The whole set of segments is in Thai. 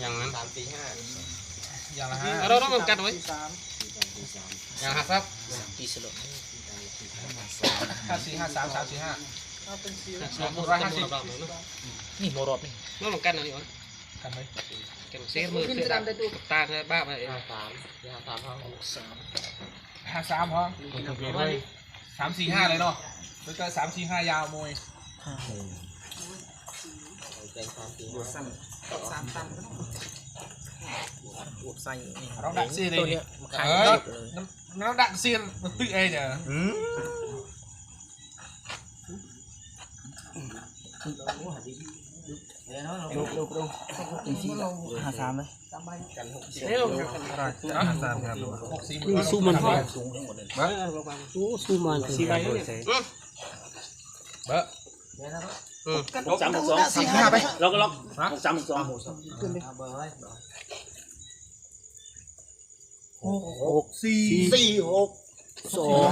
อย่างนั้นสามสี่ห้าอย่างละห้าเราต้องแบบกันไว้สามอย่างหักครับตีสลบห้าสี่ห้าสามสามสี่ห้าสองร้อยห้าสิบนี่โมรอบนี่ต้องแบบกันอะไรวะกันไหมกันเสียมือเสียดกับตาเนี่ยบ้าไปห้าสามห้าสามห้าหกสามห้าสามพอสามสี่ห้าเลยเนาะแล้วก็สามสี่ห้ายาวมวยแจงสามสี่บวกสั้นสามตั้มบวกไส้นี่ เราดักซีเลยตัวนี่เนี้ยมาขายเอเยออะเลยเราดักซีมันตึกเองเนี่ยลูกลูกลูกจริงๆหาสามเลยนี่เรา ห้าสามครับหกสี่นี่สู้มันพ่อสูงทั้งหมดเลยโอ้สู้มันสี่ใบเนี่ยเบ้อสามหกสองสี่ห้าไปล็อกล็อกหกสามหกสองหกสี่สี่หกสอง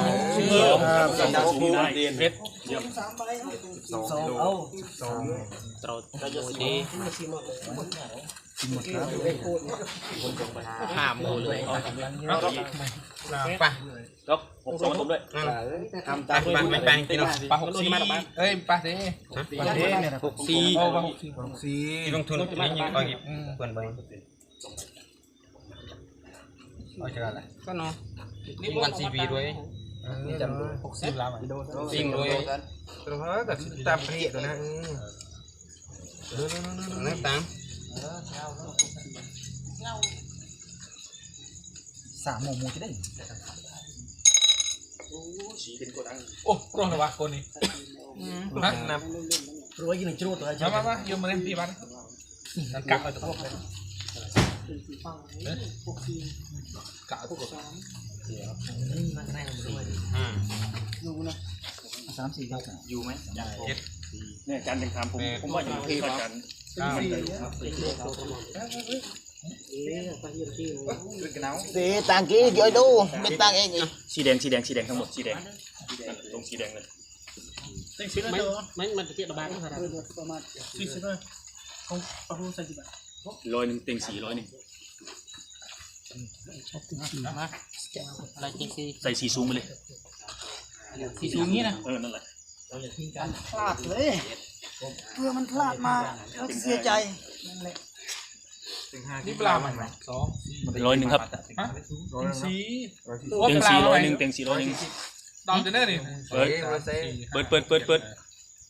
สามสูงได้เพชรสองเอาเราเราจะ สีหมดครับห้าโมเลยไปล็อกหกสองผมด้วยทำตามไปไปกินปลาหกสี่เอ้ยปลาเด้ปลาเด้เนี่ยนะหกสี่โอ้ปลาหกสี่หกสี่ลงทุนนี่ยิงไปเปิดไปเอาจากอะไรก็เนาะยิงวันซีบีด้วยนี่จำหกสี่แล้วมั้ยยิงด้วยตรงนั้นแต่ตามเพจนะนั่นตาม สามโมงมูจะได้สีเป็นโกดังโอ้โปรดเลยวะคนนี้ฮะนรวยยี่หนึ่งจุดตัวำมามามาโยมมาเล่นพี่บ้านนั่นกะเอาตัวพวกเลยกะเอาตัวอืมสามสี่ครับอยู่ไหมเนี่ยจันยังถามผมผมว่าอยู่ที่จันเสีต่างกี้เดี๋ยวดูไม่ต่างเองอีกสีแดงสีแดงสีแดงทั้งหมดสีแดงตรงสีแดงเลยไม่ไม่มันจะเปียกระบาดนะครับร้อยหนึ่งเต็งสี่ร้อยหนึ่งใส่สีสูงไปเลยสีสูงนี้นะเออนั่นแหละพลาดเลย เพื่อมันพลาดมาเราเสียใจนี่ปลาใหม่สองร้อยหนึ่งครับฮะสี่เต็งสี่ร้อยหนึ่งเต็งสี่ร้อยหนึ่งดอมจะเน่นี่เปิดเปิดเปิดเปิดเปิด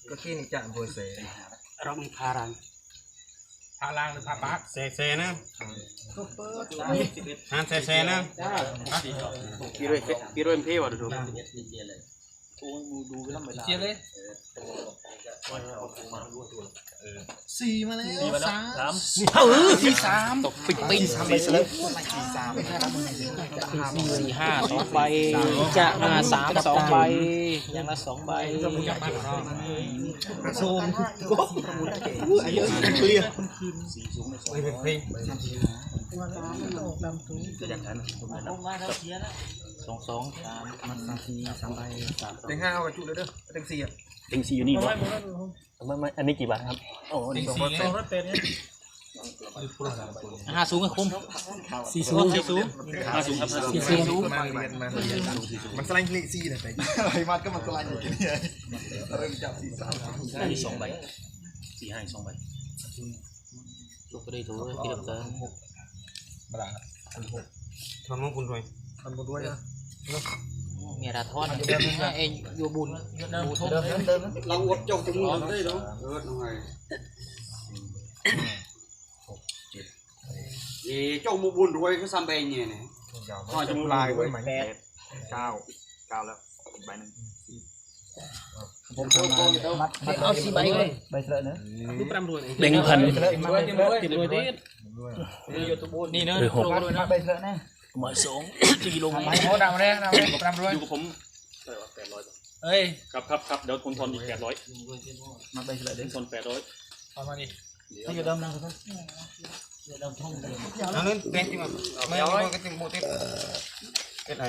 ก็ขี้นี่จะบัวเสเรามีพารันพาลางหรือพาปาร์คเซเซนะฮะเซเซนะพี่ด้วยพี่ด้วยเพ่ว่ะดู เจียเลยสี่มาแล้วสามสามเออสี่สามตกปิดปิ้งสามไปเลยสี่ห้าสองใบจะห้าสามสองใบอย่างละสองใบโซมเคลียร์เพลง สองสองสามมันสามสี่สามใบสามเต็งห้าเอากระจุเลยเด้อเต็งสี่อะเต็งสี่อยู่นี่วะไม่ไม่อันนี้กี่บาทครับโอ้เต็นี่งสองสี่ร้อยไงห้าสูงก็คุ้มสี่สูงสี่สูงห้าสูงครับห้าสูงสี่สูงมาเรียนมาเรียนมันสไลด์สี่นะแต่อะไรมันก็มันสไลด์อยู่ที่นี่เริ่มจับสี่สามอันนี้สองใบสี่ห้าอีกสองใบลูกก็ได้ถูกที่ดับเติมมาละทำมงคุณรวยทำบุญด้วยนะ เมียดาทอนเองโยบุญบูทเดิมเดิมเราอดจงตรงนี้ได้หรอเออทำไงเอ๋จงมุบุญรวยก็ซ้ำไปเนี่ยเนี่ยก็จะลายไว้ไหมแปดเก้าเก้าแล้วอีกใบหนึ่งผมทำงานมัดมัดเอาสี่ใบเลยใบเสลอเนอะรูปรำรวยเต็งพันเสลอมัดใบเสลอติดรวยที่นี่เนอะหรือหกมัดใบเสลอแน่หมายสองสี่กิโลทำไมโอ้ดำเลยดำเลยดำรวยอยู่กับผมเท่าไหร่วะแปดร้อยเอ้ยครับครับครับเดี๋ยวคนทอนอีกแปดร้อยมัดใบเสลอเด้ทอนแปดร้อยเอามาดิที่อยู่เดิมนะครับนั่นนั่นเต็งจริงอะไม่เอาก็ติมโมติเป็นไร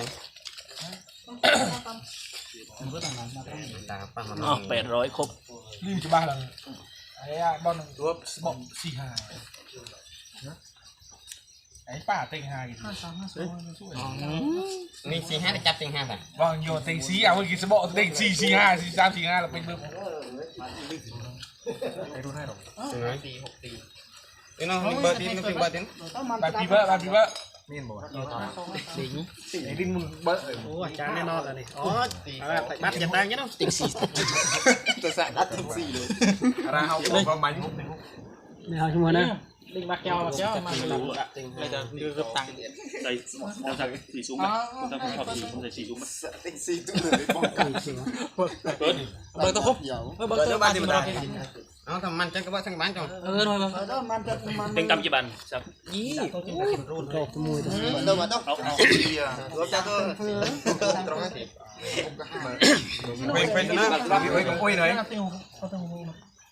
ตาป้ามันอ๋อแปดร้อยครบลืมจะบ้าหลังไอ้อะบอลตัวบอกสี่ห้า อ้ป้าเต็งหายห้าสามห้าสองห้าสองนี่สี่ห้าได้จับสี่ห้าป่ะวางโยเต็งสีเอาเมื่อกี้สบอกเต็งสี่สี่ห้าสี่สามสี่ห้าเราเป็นเบอร์สี่หกสี่นี่น้องเบอร์ตีนนี่เบอร์ตีนต้องมันบาปีเบอร์บาปีเบอร์นี่บอกไอ้ดินมึงเบอร์โอ้อาจารย์แน่นอนเลยอ๋อบัตรจะตายยังเนาะติ่งสี่ตัวสะดัดทั้งสี่เลยราเอาประมาณไม่เอาชั่วโมงนะ ลิงบัตรเจ้าเจ้ามาเป็นติ่งไม่จะยืดตังค์ใส่เราใส่สีสูงมั้ยถ้าผมชอบสีผมใส่สีสูงมั้ยทั้งสี่ตัวเลยป้องกันเปิดเบอร์ตัวครบเบ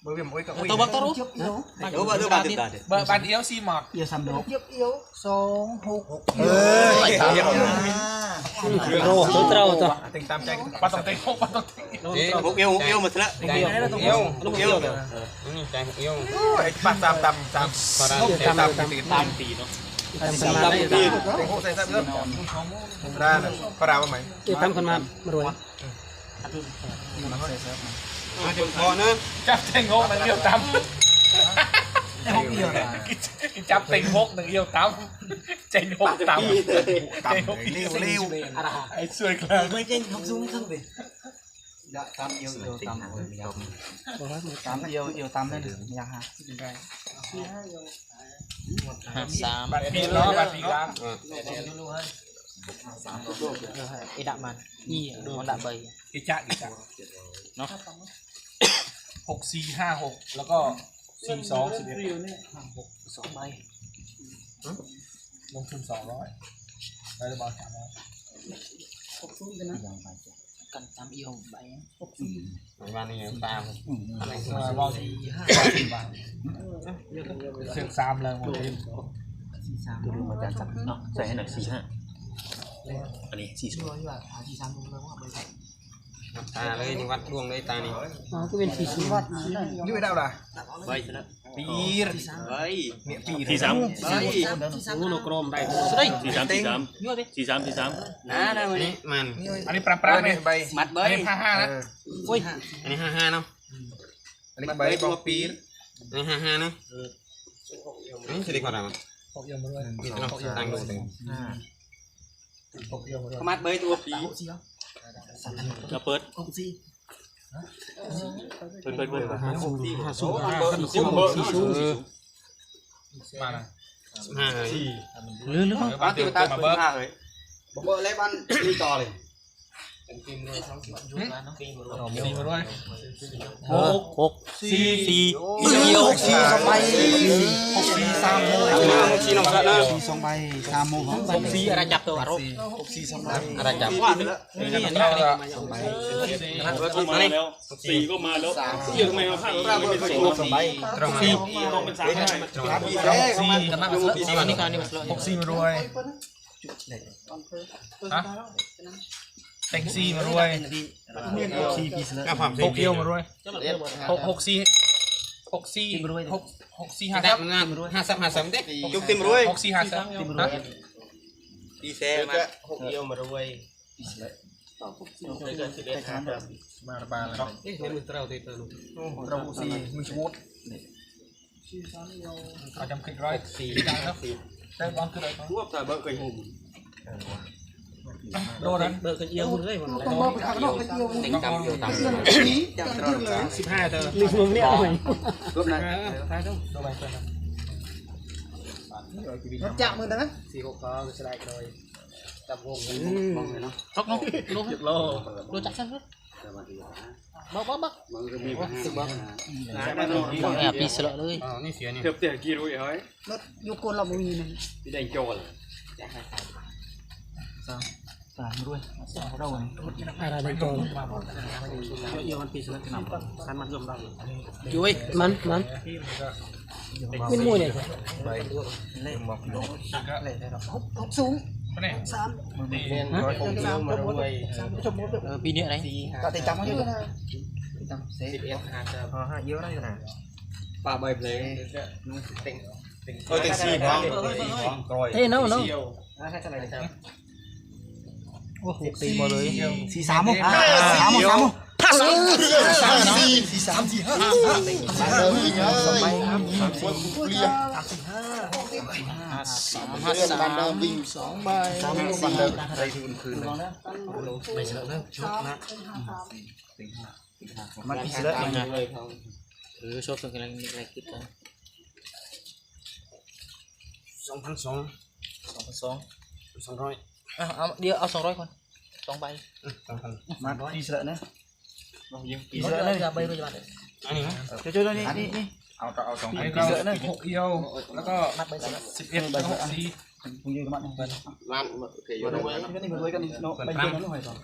อร์ตัวบ้านที่มันเอาทำมันจังก็ว่าทั้งบ้านจังเออหน่อยมาแล้วมันจะมันเต็งตำกี่บันครับยี่รูดโลกขโมยตัวเดินมาต้องเอาเอารถจักรตรงนั้นเป็นเป็นนะพี่อุ้ยกับอุ้ยหน่อยเบอร์พี่อุ้ยกับอุ้ยตัวบัตรตัวรู้เจ็บเอียวเดี๋ยวมาเดี๋ยวมาติดตาเบอร์บันเอลซีหมอกเอียวสามดอกเจ็บเอียวสองหกเฮ้ยตามยังโอ้ตัวเราตัวติงตามใจปาต้องเต็งหกปาต้องเต็งหกเอวหกเอวมาทีละใจเอวลูกเอียวนี่ใจเอวไอ้ปัดตามตามตามพอได้ตามตามตามตีตามตีเนาะทำคนมาได้ตีติงโคใส่ซับเยอะได้นะปลาว่าไหมเกี่ยวทำคนมารวยพอนะจับเต็งหกหนึ่งเอียวตำจับเต็งหกหนึ่งเอียวตำเจนหกตำตามเร็วเร็วอะไรไอ้สวยกลางไม่เก่งทำซุ้มขึ้นไปตามเอียวเอียวตามตามเอียวเอียวตามได้หรือยังฮะห้าสามบัตรปีเนาะบัตรปีล้างไอ้ดับมันนี่ดูมันดับใบกิจกิจเนาะ หกสี่ห้าหกแล้วก็สี่สองสิบเอ็ดสองใบลงทุนสองร้อยได้ระบาดสามร้อยกันตามเอียวใบวันนี้ตามลองสี่บาทเสียงสามเลยหมดเลยใส่ให้หน่อยสี่ห้าอันนี้สี่ศูนย์ ตาเลยนี่วัดดวงเลยตานี่อ๋อก็เป็นสี่สิบวัดมันได้นี่ไม่ได้หรอใบทีละปีรใบเนี่ยปีสี่สามใบงูนกรมได้สุดเลยสี่สามสี่สามยั่วดิสี่สามสี่สามอ่าได้วันนี่นี้มันอันนี้ปรามปรามเลยใบมัดใบอันนี้ห้าห้านะอุ้ยอันนี้ห้าห้าเนาะอันนี้มัดใบใบตัวปีรอันนี้ห้าห้าเนาะนี่สิริกว่าอะไรหกเอียวมาด้วยนี่เนาะตั้งดูตึงหกเอียวมาด้วยมัดใบตัวปีเราเปิดเปิดเปิดเปิดห้าสูงห้าสูงสี่สูงเบอร์สี่สูงมานะห้าเลยหรือหรือบ้านตีตาเบอร์ห้าเลยเบอร์เล็กบ้านนี่ต่อเลย สี่มาด้วยหกหกสี่สี่เอียวสี่สองใบหกสี่สามโมชี้น้องสัตว์นะสี่สองใบสามโมของหกสี่อะไรจับตัวอารมณ์หกสี่สองใบอะไรจับว่าทีละนี่นี่นี่มาแล้วสี่ก็มาแล้วเยอะทำไมมาพลาดเราไม่เป็นสี่สองใบตรงสี่ต้องเป็นสามได้สี่สี่วันนี้การนี่มันหกสี่มาด้วยฮะ เต็งสี่มาด้วยสี่ปีเสร็จก็ความหกเอียวมาด้วยหกหกสี่หกสี่หกหกสี่ห้าได้ซับงานห้าซับห้าซับเด็กจุกติมรวยหกสี่ห้าซับฮะปีแซ่มาหกเดียวมาด้วยมาระบาดแล้วเอ๊ะมันเต้าตีเต้าเราสี่มือชูดเอาจำคลิกร้อยสี่ได้ครับได้บอลคืออะไรครับรวบแต่เบอร์เคยหุ่ม โดนนั้นเบิกกันเอียวคุณเลยมันต้องบอกไปข้างนอกไปเอียวเต็งตำเอียวตำนี้จับขึ้นเลยสิบห้าเธอลืมมึงเนี่ยเอาไหมรวบนะโดนไปเพื่อนรถจักรมือได้ไหมสี่หกก็จะได้กันเลยจับวงมองเลยเนาะทกน้องรู้โลรู้จักฉันไหมบ๊อกบ๊อกบ๊อกมันก็มีปัญหาแอบปีเสลเลยอ๋อนี่เสียนี่เทียบเทียบกี่รู้เฮ้ยรถยุคนเราไม่มีนะที่ได้โจรสามด้วยเราเนี่ยอะไรในตัวเอียวมันปีเสลฉันมันย อมได้ยุ้ยมันมันไม่มวยเนี่ยใบเล่มบอกโดหกหกสูงเนี่ยสามร้อยหกเดียวมาด้วยสามจมหมดเออปีนี้อะไรก็ติดตามมา โอ้โหตีหมดเลยสี่สามมั้งสามมั้งสามมั้งห้าสามสี่สามสี่ห้าสามเลยสมัยครับคนเรียห้าสามเรื่องบันเดิมวิ่งสองใบสามบันเดิมไม่เฉลิมแล้วชกนะมันปีเสร็จยังไงหรือชกกันกำลังมีอะไรคิดกันสองพันสองสองพันสองสองร้อย dia ao song roy con, song bay mat di sợ nữa di sợ nữa ra bay rồi bạn cho cho đi đi đi ao tao ao song bay di sợ nữa hộp yêu nó có mat bay sợ xịt yên bay sợ đi cũng như các bạn này bạn cái gì đó cái này mới cái này nó bay quên nó hoài rồi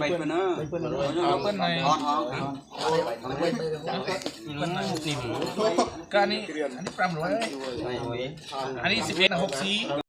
bay quên nó bay quên nó quên này hòn hòn quên này một tìm cái này cái này 500อันนี้11 60